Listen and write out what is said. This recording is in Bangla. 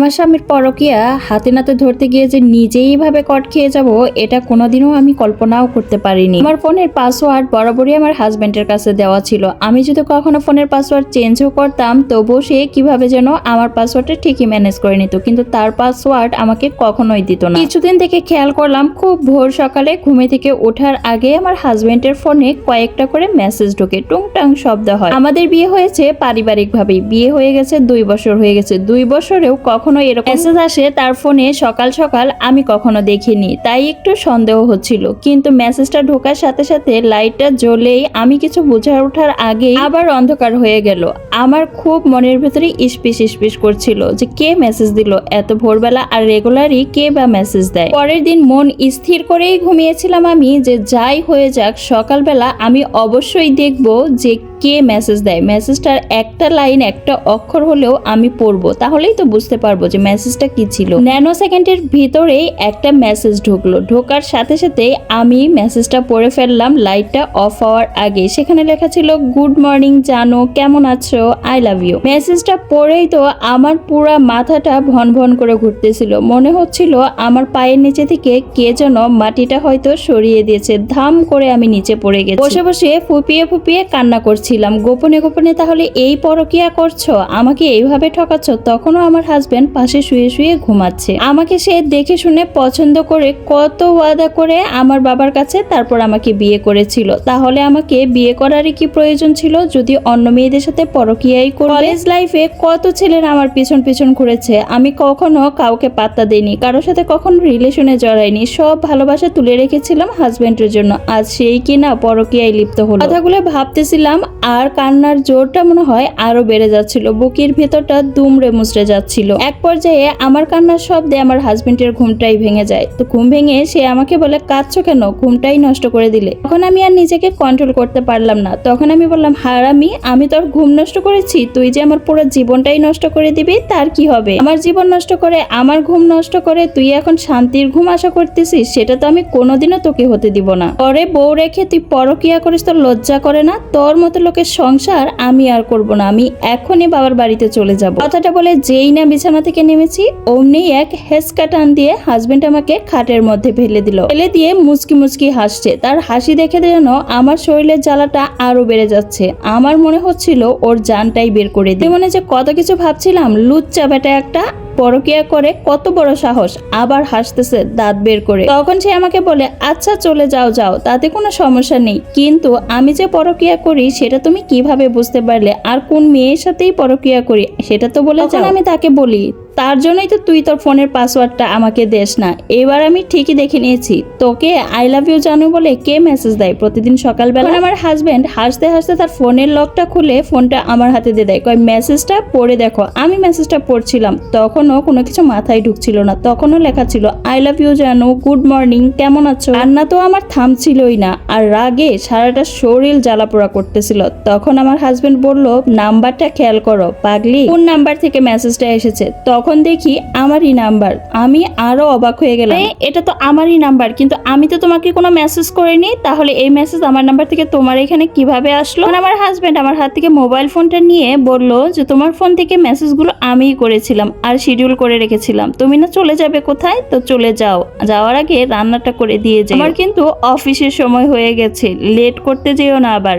আমার স্বামীর পরকিয়া হাতে নাতে ধরতে গিয়ে যে নিজেই ভাবে কট খেয়ে যাব, এটা কোনোদিনও আমি কল্পনাও করতে পারিনি। আমার ফোনের পাসওয়ার্ড বরাবরই আমার হাজব্যান্ডের কাছে দেওয়া ছিল। আমি যদি কখনো ফোনের পাসওয়ার্ড চেঞ্জও করতাম, তবুও সে কীভাবে যেন আমার পাসওয়ার্ডটা ঠিকই ম্যানেজ করে নিত, কিন্তু তার পাসওয়ার্ড আমাকে কখনোই দিত না। কিছুদিন থেকে খেয়াল করলাম, খুব ভোর সকালে ঘুমে থেকে ওঠার আগে আমার হাজব্যান্ডের ফোনে কয়েকটা করে মেসেজ ঢোকে, টুংটাং শব্দ হয়। আমাদের বিয়ে হয়েছে পারিবারিকভাবেই। বিয়ে হয়ে গেছে দুই বছর হয়ে গেছে। দুই বছরেও কখনো এরকম মেসেজ আসে তার ফোনে সকাল সকাল আমি কখনো দেখিনি, তাই একটু সন্দেহ হচ্ছিল। কিন্তু মেসেজটা ঢোকার সাথে সাথে লাইটটা জ্বলেই আমি কিছু বুঝে ওঠার আগেই আবার অন্ধকার হয়ে গেল। আমার খুব মনের ভেতরে ইসপিস ইসপিস করছিল যে কে মেসেজ দিল? এত ভোরবেলা আর রেগুলারই কে বা মেসেজ দেয়? পরের দিন মন স্থির করেই ঘুমিয়েছিলাম আমি যে যাই হয়ে যাক, সকালবেলা আমি অবশ্যই দেখব যে কে মেসেজ দেয়। মেসেজটার একটা লাইন একটা অক্ষর হলেও আমি পড়ব, তাহলেই তো বুঝতে পারব। যে মেসেজটা কি ছিল। ন্যানো সেকেন্ডের ভিতরেই একটা মেসেজ ঢুকলো। ঢোকার সাথে সাথে আমি মেসেজটা পড়ে ফেললাম লাইটটা অফ হওয়ার আগে। সেখানে লেখা ছিল গুড মর্নিং জানো, কেমন আছো? আই লাভ ইউ মেসেজটা পড়েই তো আমার পুরা মাথাটা ভন ভন করে ঘুরতেছিল। মনে হচ্ছিল আমার পায়ের নিচে থেকে কে যেন মাটিটা হয়তো সরিয়ে দিয়েছে। ধাম করে আমি নিচে পড়ে গেছি। বসে বসে ফুপিয়ে ফুপিয়ে কান্না করছিলাম। গোপনে গোপনে তাহলে এই পরকিয়া করছ? আমাকে এইভাবে ঠকাচ্ছ? তখনও আমার হাজবেন্ড পাশে শুয়ে শুয়ে ঘুমাচ্ছে। আমাকে সে দেখে শুনে পছন্দ করে কত ওয়াদা করে আমার বাবার কাছে তারপর আমাকে বিয়ে করেছিল। তাহলে আমাকে বিয়ে করারই কি প্রয়োজন ছিল যদি অন্য মেয়েদের সাথে পরকিয়াই কলেজ লাইফে কত ছেলেরা আমার পিছন পিছন ঘুরেছে। আমি কখনো কাউকে পাত্তা দেইনি, কারোর সাথে কখনো রিলেশনে জড়াইনি। সব ভালোবাসা তুলে রেখেছিলাম হাজবেন্ডের জন্য। আজ সেই কিনা পরকিয়ায় লিপ্ত হলো। কথাগুলো ভাবতেছিলাম আর কান্নার জোরটা মনে হয় আরও বেড়ে যাচ্ছিল। বুকের ভেতরটা দুমড়ে মুচড়ে যাচ্ছিল। এক পর্যায়ে আমার কান্নার শব্দে আমার হাজবেন্ডের ঘুমটাই ভেঙে যায়। তো ঘুম ভেঙে সে আমাকে বলে, কাঁদছো কেন? ঘুমটাই নষ্ট করে দিলে। তখন আমি আর নিজেকে কন্ট্রোল করতে পারলাম না। তখন আমি বললাম হারামি আমি তোর ঘুম নষ্ট করেছি। তুই যে আমার পুরো জীবনটাই নষ্ট করে দিবি, তার কি হবে? আমার জীবন নষ্ট করে, আমার ঘুম নষ্ট করে তুই এখন শান্তির ঘুম আশা করতেছিস, সেটা তো আমি কোনোদিনও তোকে হতে দিব না। পরে বউ রেখে তুই পরকিয়া করিস, তোর লজ্জা করে না? তোর মতো লোকের সংসার আমি আর করব না। আমি এখনই বাবার বাড়িতে চলে যাব। কথাটা বলে যেই না বিছানা থেকে নেমেছি, অমনি এক হেসকা টান দিয়ে হাজবেন্ড আমাকে খাটের মধ্যে ফেলে দিল। ফেলে দিয়ে মুচকি মুচকি হাসছে। তার হাসি দেখে যেন আমার শরীরের জ্বালাটা আরও বেড়ে যাচ্ছে। আমার মনে হচ্ছিল ওর জানটাই বের করে দিয়ে মনে যে কত কিছু ভাবছিলাম, লুচ্চা বেটা একটা পরকিয়া করে কত বড় সাহস আবার হাসতেছে দাঁত বের করে। তখন সে আমাকে বলে আচ্ছা চলে যাও যাও তাতে কোনো সমস্যা নেই। কিন্তু আমি যে পরকিয়া করি সেটা তুমি কীভাবে বুঝতে পারলে? আর কোন মেয়ের সাথেই পরকিয়া করি সেটা তো বলে আমি তাকে বলি তার জন্যই তো তুই তোর ফোনের পাসওয়ার্ডটা আমাকে দেস না। এবার আমি ঠিকই দেখে নিয়েছি। তোকে আই লাভ ইউ জানো বলে কে মেসেজ দেয়? প্রতিদিন সকালবেলা? আমার হাজব্যান্ড হাসতে হাসতে তার ফোনের লকটা খুলে ফোনটা আমার হাতে দিয়ে দেয়। কয় মেসেজটা পড়ে দেখো। আমি মেসেজটা পড়ছিলাম। তখনও কোনো কিছু মাথায় ঢুকছিল না। তখনও লেখা ছিল আই লাভ ইউ জানো গুড মর্নিং কেমন আছো? রান্না তো আমার থামছিলই না, আর রাগে সারাটা শরীর জ্বালাপোড়া করতেছিল। তখন আমার হাজব্যান্ড বলল নাম্বারটা খেয়াল করো, পাগলি। কোন নাম্বার থেকে মেসেজটা এসেছে? তখন দেখি আমারই নাম্বার। আমি আরও অবাক হয়ে গেলাম। এটা তো আমারই নাম্বার কিন্তু আমি তো তোমাকে কোনো মেসেজ করিনি তাহলে এই মেসেজ আমার নাম্বার থেকে তোমার এখানে কীভাবে আসলো? তখন আমার হাজবেন্ড আমার হাত থেকে মোবাইল ফোনটা নিয়ে বলল যে তোমার ফোন থেকে মেসেজগুলো আমিই করেছিলাম আর শিডিউল করে রেখেছিলাম। তুমি না চলে যাবে কোথায়? তো চলে যাও। যাওয়ার আগে রান্নাটা করে দিয়ে যাও আমার কিন্তু অফিসের সময় হয়ে গেছে। লেট করতে যেও না আবার।